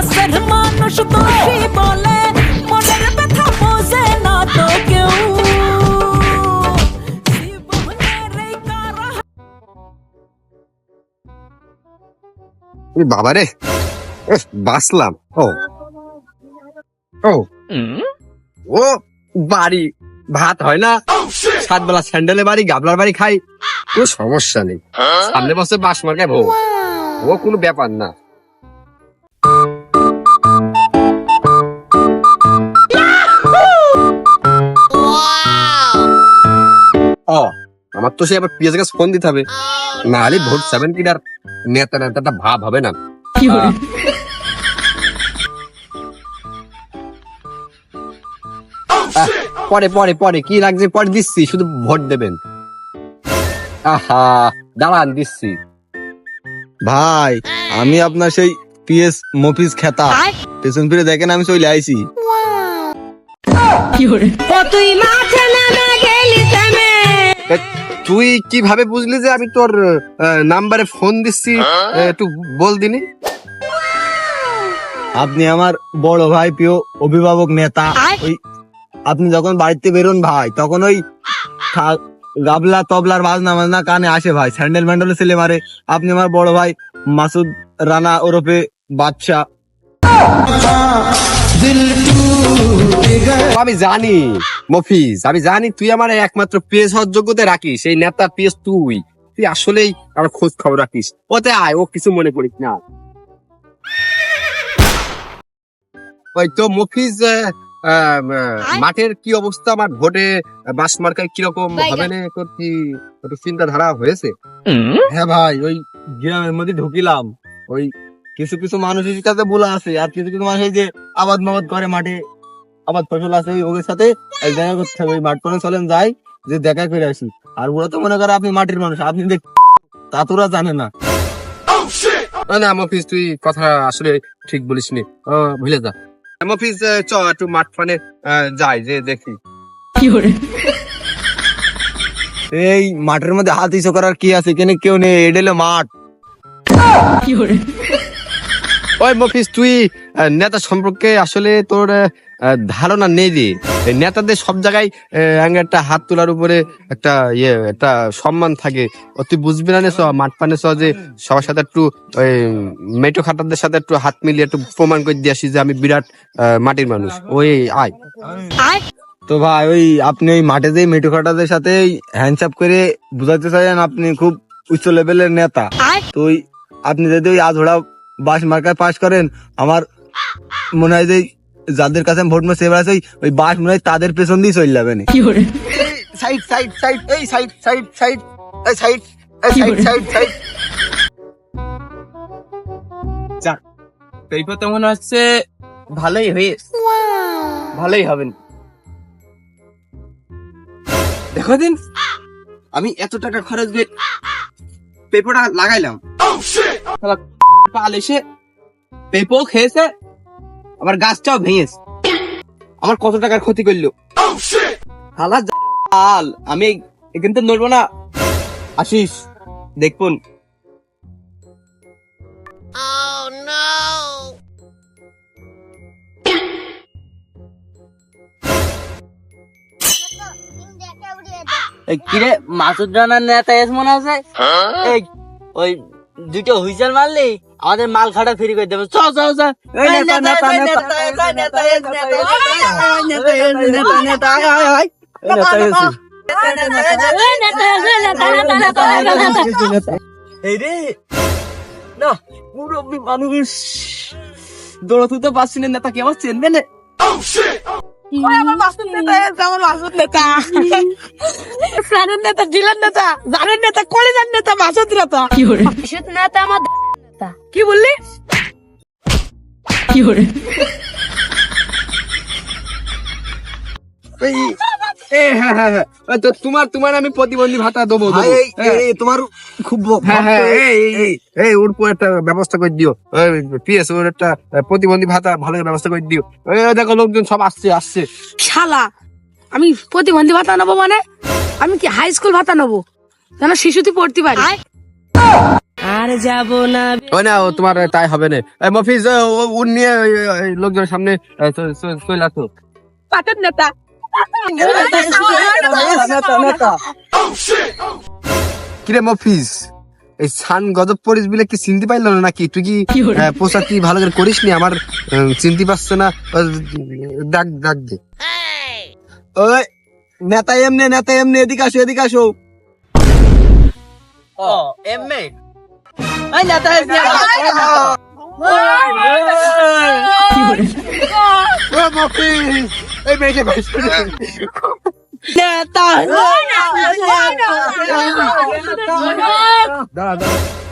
পাশের মানুষ দোষী বলে? মনের ব্যথা বোঝে না তো কেউ। বাবা রে। এহ, বাঁচলাম। ও। ও। ও বাড়ি। ভাত হয় না। সাত বেলা স্যান্ডেলে বাড়ি গাবলার বাড়ি খাই। কোনো সমস্যা নেই। সামনে বসে বাস মার্কায় ভোগ ও কোনো ব্যাপার না। ও আমার তো সে আবার পিএস গাছ ফোন দিতে হবে। না হলে ভোট সেভেন কি কিনার নেতা নেতাটা ভাব হবে না। আহ, পরে পরে পরে কি লাগছে পরে দিচ্ছি শুধু ভোট দেবেন। আহা দাঁড়ান দিচ্ছি। ভাই আমি আপনার সেই পিএস মফিজ খেতা। পেছন ফিরে দেখেন আমি চলে আইছি। তুই মাঠে এ, তুই কীভাবে বুঝলি যে আমি তোর নাম্বারে ফোন দিচ্ছি? একটু বল দিনি। আপনি আমার বড় ভাই প্রিয় অভিভাবক নেতা। ওই আপনি যখন বাড়িতে বেরোন ভাই তখন ওই গাবলা তবলার বাজনা বাজনা কানে আসে ভাই স্যান্ডেল ম্যান্ডেল ছেলে মারে। আপনি আমার বড় ভাই মাসুদ রানা ওরফে বাদশা আমি জানি মফিজ আমি জানি তুই আমার একমাত্র পেস হওয়ার যোগ্যতা রাখিস সেই নেতা পেস তুই। তুই আসলেই আমার খোঁজ খবর রাখিস। ওতে আয় ও কিছু মনে করিস না। ওই তো মফিজ মাঠের কি অবস্থা? আমার ভোটে বাস মার্কায় কীরকম হবে না? তোর কি একটু চিন্তাধারা হয়েছে? হ্যাঁ ভাই ওই গ্রামের মধ্যে ঢুকিলাম। ওই কিছু কিছু মানুষের কাছে বলা আছে আর কিছু কিছু মানুষ যে আবাদ মাবাদ করে মাঠে। আবাদ ফসল আছে ওই ওদের সাথে এক দেখা করতে হবে ওই মাঠ পরে চলেন যাই যে দেখা করে আসি। আর ওরা তো মনে করে আপনি মাটির মানুষ আপনি দেখ তা তোরা জানে না। না মফিজ তুই কথা আসলে ঠিক বলিস নি। ভুলে যা। আহ, চ একটু মাঠ ফানে যাই যে দেখি। এই মাঠের মধ্যে হাত ইসো করার কি আছে এখানে কেউ নেই এটা হলো মাঠ ওই মফিজ তুই নেতা সম্পর্কে আসলে তোর ধারণা নেই রে। নেতাদের সব জায়গায় একটা হাত তোলার উপরে একটা ইয়ে একটা সম্মান থাকে। ও তুই বুঝবি না নে চ, মাঠ পানে চ যে সবার সাথে একটু ওই মেটো খাটারদের সাথে একটু হাত মিলিয়ে একটু প্রমাণ করে দিয়ে আসি যে আমি বিরাট মাটির মানুষ। ওই আয়। তো ভাই ওই আপনি ওই মাঠে যে মেটু খাটাদের সাথে হ্যান্ডসাপ করে বুঝাতে চাইছেন আপনি খুব উচ্চ লেভেলের নেতা। তো ওই আপনি যদি ওই আধড়া বাস মার্কায় পাস করেন আমার মনে হয় যে যাদের কাছে ভোট মারছি এবার আছে ওই- বাস মনে হয় তাদের পেছন দিয়ে চলে যাবে না। সাইড সাইড সাইড এই সাইড সাইড সাইড এই সাইড এই সাইড সাইড সাইড। পেপার তো মনে হচ্ছে ভালোই হয়ে ভালোই হবেন দেখো দিন আমি এত টাকা খরচ করে পেপারটা লাগাইলাম। শালা পাল এসে পেপো খেয়েছে আবার গাছটাও ভেঙেছে। আমার কত টাকার ক্ষতি করল? হালা জাল আমি এখান থেকে নড়বো না। আসিস দেখুন। কিরে মাসুদ রানার নেতা এস মনে আছে? ওই দুটো হুইসেল মারলি? আমাদের মাল খাটা ফ্রি করে দেবে চল চল চল নেতা মানুষ দৌড়াতে তো পারছি না কি আমার চেনবে না মাসুদ নেতা নেতা নেতা জিলার নেতা জানের নেতা কলেজার নেতা মাসুদ নেতা নেতা আমার নেতা কি বললি? এই এ, হ্যাঁ হ্যাঁ হ্যাঁ। তো তোমার তোমার আমি প্রতিবন্ধী ভাতা দেবো তোমার খুব এই ওর উপর একটা ব্যবস্থা করে দিও। পিএস ওর একটা প্রতিবন্ধী ভাতা ভালো ব্যবস্থা করে দিও। দেখো লোকজন সব আসছে আসছে। শালা আমি প্রতিবন্ধী ভাতা নেব মানে? আমি কি হাই স্কুল ভাতা নেব? যেন শিশুতে পড়তে পারি। আর যাব না। ওই না ও তোমার তাই হবে না। এই মফিজ ও, ও, ও নিয়ে লোকজনের সামনে চলে আসো পাটের নেতা। কিরে মফিজ? এই সান গজব পরিস বলে কি চিনতে পাইল না নাকি? তুই কি পোশাক কি ভালো করে করিস নি? আমার চিনতে পারছে না। ডাক ডাক দে। ওই নেতা এমনি নেতা এমনি এদিকে আসো এদিকে আসো। ও এমএ এই নেতা হেস ও মফিজ এই মেয়েটা ভাইস নেতা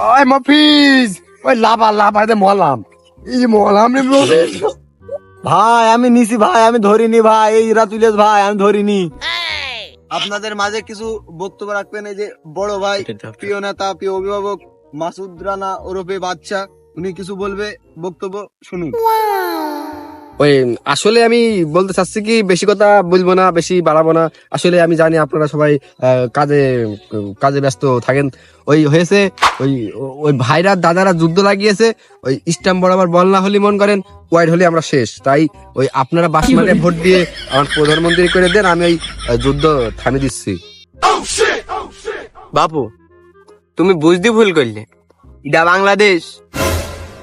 ওই মফিজ ওই লাভা লাভা দে মলাম এই মলাম রে ভাই আমি নিছি ভাই আমি ধরিনি ভাই এই রাতুলেশ ভাই আমি ধরিনি আপনাদের মাঝে কিছু বক্তব্য রাখবেন এই যে বড় ভাই প্রিয় নেতা প্রিয় অভিভাবক মাসুদ রানা ওরফে বাচ্চা উনি কিছু বলবে বক্তব্য শুনুন। ওই আসলে আমি বলতে চাচ্ছি কি বেশি কথা বলব না বেশি বাড়াবো না। আসলে আমি জানি আপনারা সবাই আহ, কাজে কাজে ব্যস্ত থাকেন। ওই হয়েছে ওই ওই ভাইরা দাদারা যুদ্ধ লাগিয়েছে ওই স্ট্যাম্প বরাবর বল না হলে মন করেন ওয়াইড হলে আমরা শেষ। তাই ওই আপনারা বাস মানে ভোট দিয়ে আমার প্রধানমন্ত্রী করে দেন আমি ওই যুদ্ধ থামিয়ে দিচ্ছি। বাপু তুমি বুঝতে ভুল করলে। এটা বাংলাদেশ।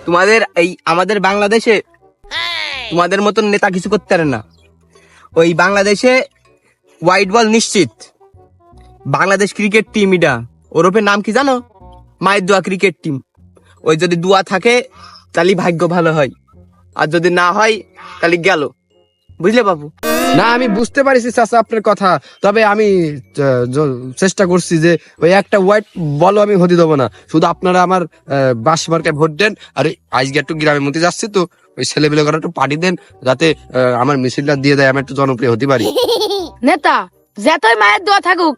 তোমাদের এই, আমাদের বাংলাদেশে তোমাদের মতন নেতা কিছু করতে পারে না। ওই বাংলাদেশে হোয়াইট বল নিশ্চিত। বাংলাদেশ ক্রিকেট টিম এটা। ওরফে নাম কি জানো? মায়ের দোয়া ক্রিকেট টিম ওই যদি দোয়া থাকে তাহলে ভাগ্য ভালো হয়। আর যদি না হয়, তাহলে গেল। বুঝলে বাবু? না আমি বুঝতে পারিছি চাচা আপনার কথা তবে আমি চেষ্টা করছি যে ওই একটা হোয়াইট বলও আমি হতে দেবো না। শুধু আপনারা আমার বাস মার্কায় ভোট দেন আর আজকে একটু গ্রামের মধ্যে যাচ্ছি তো ওই ছেলেবেলে করে একটু পার্টি দেন যাতে আমার মিছিলটা দিয়ে দেয় আমি একটু জনপ্রিয় হতে পারি। নেতা যেতই মায়ের দোয়া থাকুক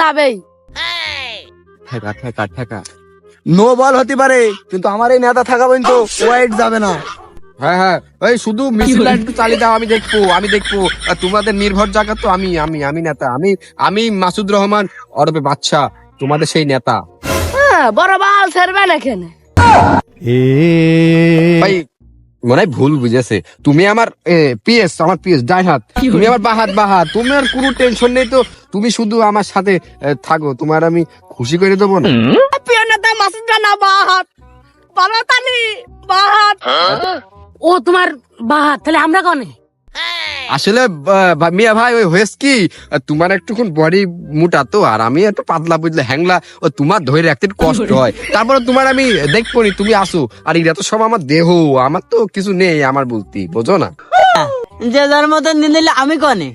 যাবেই। ঠেকা ঠেকা ঠেকা নো বল হতে পারে কিন্তু আমার এই নেতা থাকা পর্যন্ত ওয়াইড যাবে না। হ্যাঁ হ্যাঁ। ওই শুধু মিছিলটা একটু চালিয়ে দাও আমি দেখব আমি দেখব। আর তোমাদের নির্ভর জায়গা তো আমি আমি আমি নেতা। আমি আমি মাসুদ রহমান অরবে বাচ্চা তোমাদের সেই নেতা। হ্যাঁ বড় বাল ছাড়বে না কেন? ভাই মনে হয় ভুল বুঝেছে। তুমি আমার পিএস আমার পিএস ডাই হাত। তুমি আমার বাহাত বাহাত তুমি আর কোনো টেনশন নেই তো। তুমি শুধু আমার সাথে থাকো। তোমার আমি খুশি করে দেবো না। প্রিয় নেতা মাসুদ রানা বাহাত বাহাত ও তোমার বাহাত তাহলে আমরা কনে? আসলে মিয়া ভাই ওই হয়েছে কি তোমার একটুক্ষণ বডি মোটা তো আর আমি একটু পাতলা বুঝলে হ্যাংলা ও তোমার ধরে রাখতে কষ্ট হয়। তারপরে তোমার আমি দেখব নি তুমি আসো। আর এটা তো সব আমার দেহ আমার তো কিছু নেই আমার বলতে বোঝো না। যে যার মতন দিন দিলে আমি কনে?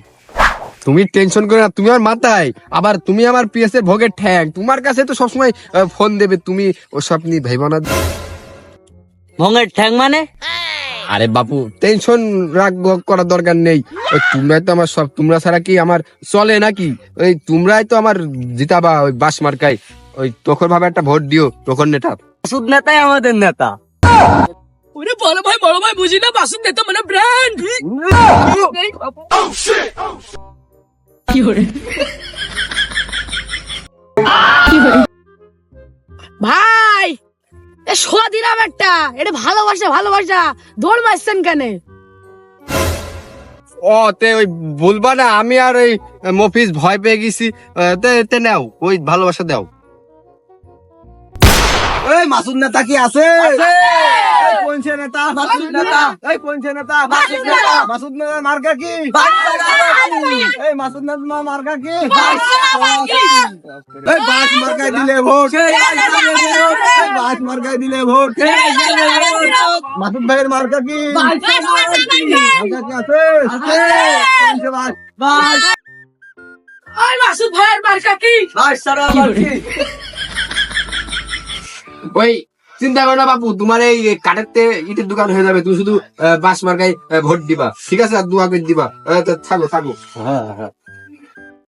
তুমি টেনশন করে না তুমি আমার মাথায় আবার তুমি আমার পিএস এর ভোগের ঠ্যাং তোমার কাছে তো সবসময় ফোন দেবে তুমি ওসব নিয়ে ভেবো না। ভঙ্গের ঠ্যাং মানে? আরে বাপু টেনশন রাগ করার দরকার নেই। ওই তোমরাই তো আমার সব তোমরা ছাড়া কি আমার চলে নাকি? ওই তোমরাই তো আমার জিতাবা ওই বাস মার্কায়। ওই তখন ভাবে একটা ভোট দিও তখন নেতা। মাসুদ নেতাই আমাদের নেতা। ওরে বড় ভাই বড় ভাই বুঝি না মাসুদ নেতা মানে ব্র্যান্ড ভাই এ সোয়া দিলাম একটা। এটা ভালোবাসা ভালোবাসা। দৌড় মারছেন কেন? ও তে ওই বলবা না আমি আর ওই মফিজ ভয় পেয়ে গেছি। তে তে নাও ওই ভালোবাসা দাও। এই মাসুদ নেতা কি আছে? এই কোন সে নেতা? মাসুদ নেতা? এই কোন সে নেতা? মাসুদ নেতা? মাসুদ নেতা মার্কা কি? এই মাসুদ নেতা মার্কা কি? এই বাস মার্কায় দিলে ভোট। এই বাস মার্কায় দিলে ভোট। মাসুদ ভাইয়ের মার্কা কি? মার্কা কি আছে? কোন সে বাস? ওই মাসুদ ভাইয়ের মার্কা কি? ওই চিন্তা করো না বাপু, তোমার এই কাঠের ইটের দোকান হয়ে যাবে, তুমি শুধু বাস মার্কায় ভোট দিবা। ঠিক আছে? আর করে দিবা। থাকো থাকো। হ্যাঁ থাকো